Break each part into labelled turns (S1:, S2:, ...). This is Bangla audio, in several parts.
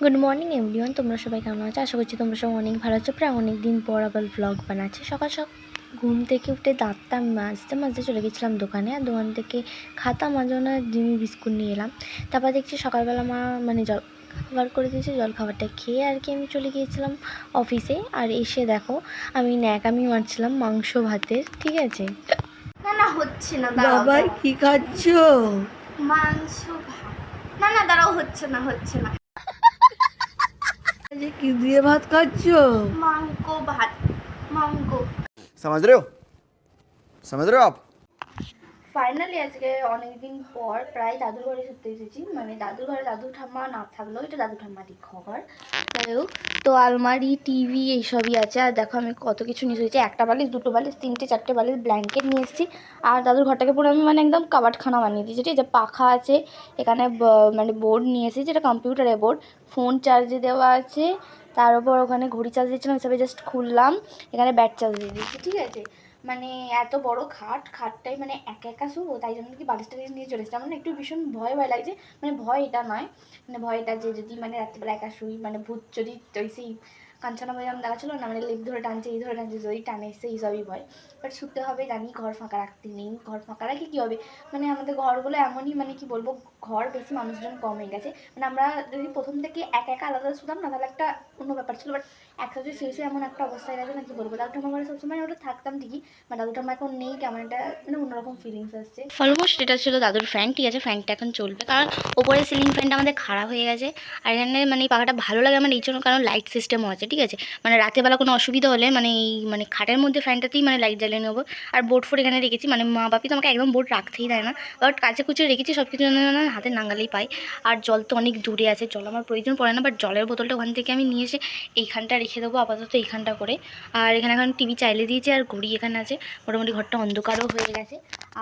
S1: গুড মর্নিং এভরিওয়ান তোমরা সবাই কেমন আছো? আশা করছি তোমরা সবাই অনেক ভালো আছো। প্রায় অনেক দিন পর আবার ব্লগ বানাচ্ছে। সকাল সকাল ঘুম থেকে উঠে দাঁতটা মাজতে মাজতে চলে গেছিলাম দোকানে। আর দোকান থেকে খাতা মাজানো ডিমি বিস্কুট নিয়ে এলাম। তারপর দেখছি সকালবেলা মা মানে জল খাবার করে দিয়েছে। জল খাবারটা খেয়ে আর কি আমি চলে গিয়েছিলাম অফিসে আর এসে দেখো আমি ন্যাকামি মারছিলাম মাংস ভাতের ঠিক আছে?
S2: না না হচ্ছে না দাঁড়াও।
S3: কি খাচ্ছ?
S2: মাংস ভাত। না না দাঁড়াও হচ্ছে না হচ্ছে না।
S3: আজকে কি দিয়ে ভাত খাচ্ছ
S2: মাংক ভাত মাংক
S4: समझ रहे हो समझ रहे हो आप
S1: ফাইনালি আজকে অনেকদিন পর প্রায় দাদুর ঘরে ঘুরতে এসেছি। মানে দাদুর ঘরে দাদু ঠাম্মা না থাকলেও এটা দাদু ঠাম্মারই ঘর। যাই হোক, তো আলমারি, টিভি এইসবই আছে। আর দেখো আমি কত কিছু নিয়ে এসেছি। একটা বালিশ, দুটো বালিশ, তিনটে, চারটে বালিশ ব্ল্যাঙ্কেট নিয়ে এসেছি। আর দাদুর ঘরটাকে পুরো আমি মানে একদম কাবাটখানা বানিয়ে দিয়েছি। ঠিক আছে পাখা আছে, এখানে মানে বোর্ড নিয়ে এসেছি, যেটা কম্পিউটারের বোর্ড ফোন চার্জে দেওয়া আছে। তার উপর ওখানে ঘড়ি চার্জ দিয়েছিলাম হিসাবে জাস্ট খুললাম। এখানে ব্যাট চার্জ দিয়ে দিয়েছি, ঠিক আছে? মানে এত বড় খাট, খাটটাই মানে একা একা শুবো তাই জন্য কি বালিশটা নিয়ে চলে এসেছে। মানে একটু ভীষণ ভয় ভয় লাগছে। মানে ভয় এটা নয়। মানে ভয় এটা যে যদি মানে রাত্রিবেলা একা শুই মানে ভূত যদি ওই সেই কাঞ্চনা বইরাম দেখা ছিল না মানে লেপ ধরে টানছে, এই ধরে টানছে যদি টানে সেই সবই ভয় বাট শুতে হবে জানি, ঘর ফাঁকা রাখতে নেই, ঘর ফাঁকা রাখি কী হবে? মানে আমাদের ঘরগুলো এমনই মানে কি বলব, ঘর বেশি মানুষজন কম হয়ে গেছে। মানে আমরা যদি প্রথম থেকে একা একা আলাদা শুতাম না, তাহলে একটা অন্য ব্যাপার ছিল। বাট একসাথে শেষে এমন একটা অবস্থায় গেছে, না কি বলব? দাদু ঠাম্মা ঘরে সবসময় ওটা থাকতাম ঠিকই মানে দাদু ঠাম্মা এখন নেই, কেমন একটা মানে অন্যরকম ফিলিংস আসছে। অলমোস্ট এটা ছিল দাদুর ফ্যান ঠিক আছে? ফ্যানটা এখন চলবে, কারণ ওপরে সিলিং ফ্যানটা আমাদের খারাপ হয়ে গেছে। আর এখানে মানে পাখাটা ভালো লাগে আমার, এই জন্য কারণ লাইট সিস্টেমও আছে ঠিক আছে? মানে রাতেরবেলা কোনো অসুবিধা হলে মানে এই মানে খাটের মধ্যে ফ্যানটাতেই মানে লাইট জ্বালিয়ে নেব। আর বোর্ড ফোর এখানে রেখেছি মানে মা বাপি তো আমাকে একদম বোর্ড রাখতেই দেয় না। বাট কাছে কুচে রেখেছি সব কিছু হাতে নাঙ্গালেই পাই আর জল তো অনেক দূরে আছে, জল আমার প্রয়োজন পড়ে না বাট জলের বোতলটা ওখান থেকে আমি নিয়ে এসে এইখানটা রেখে দেবো, আপাতত এইখানটা করে। আর এখানে এখন টিভি চাইলে দিয়েছি, আর ঘড়ি এখানে আছে। মোটামুটি ঘরটা অন্ধকারও হয়ে গেছে।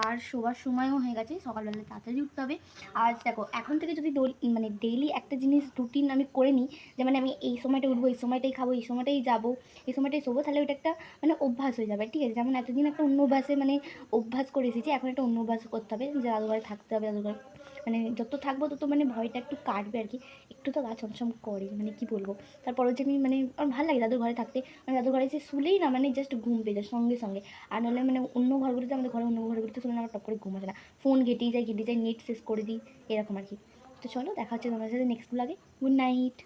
S1: আর শোবার সময়ও হয়ে গেছে, সকালবেলা তাড়াতাড়ি উঠতে হবে। আর দেখো, এখন থেকে যদি মানে ডেইলি একটা জিনিস রুটিন আমি করে নিই, যে মানে আমি এই সময়টা উঠবো, এই সময়টাই খাব, এই সময়টাই যাব, এই সময়টাই শোবো, তাহলে ওটা একটা মানে অভ্যাস হয়ে যাবে, ঠিক আছে? যেমন এতদিন একটা অন্য অভ্যাসে মানে অভ্যাস করে এসেছি, এখন একটা অন্য অভ্যাস করতে হবে, যে দাদুঘরে থাকতে হবে দাদুঘরে মানে যত থাকব তত মানে ভয়টা একটু কাটবে আর কি। একটু তো গা ছমছম করে মানে কি বলব? তারপর হচ্ছে আমি মানে আমার ভালো লাগে দাদুর ঘরে থাকতে। মানে দাদুর ঘরে এসে শুলেই না মানে জাস্ট ঘুম পেয়ে যায় সঙ্গে সঙ্গে। আর নাহলে মানে অন্য ঘরগুলোতে, আমাদের ঘরে অন্য ঘরগুলোতে শুনে আমার টপ করে ঘুম আসে না। ফোন ঘেটেই যায় ঘেটে যায় নেট শেষ করে দিই, এরকম আর কি। তো চলো, দেখা হচ্ছে তোমার সাথে নেক্সট ব্লগে গুড নাইট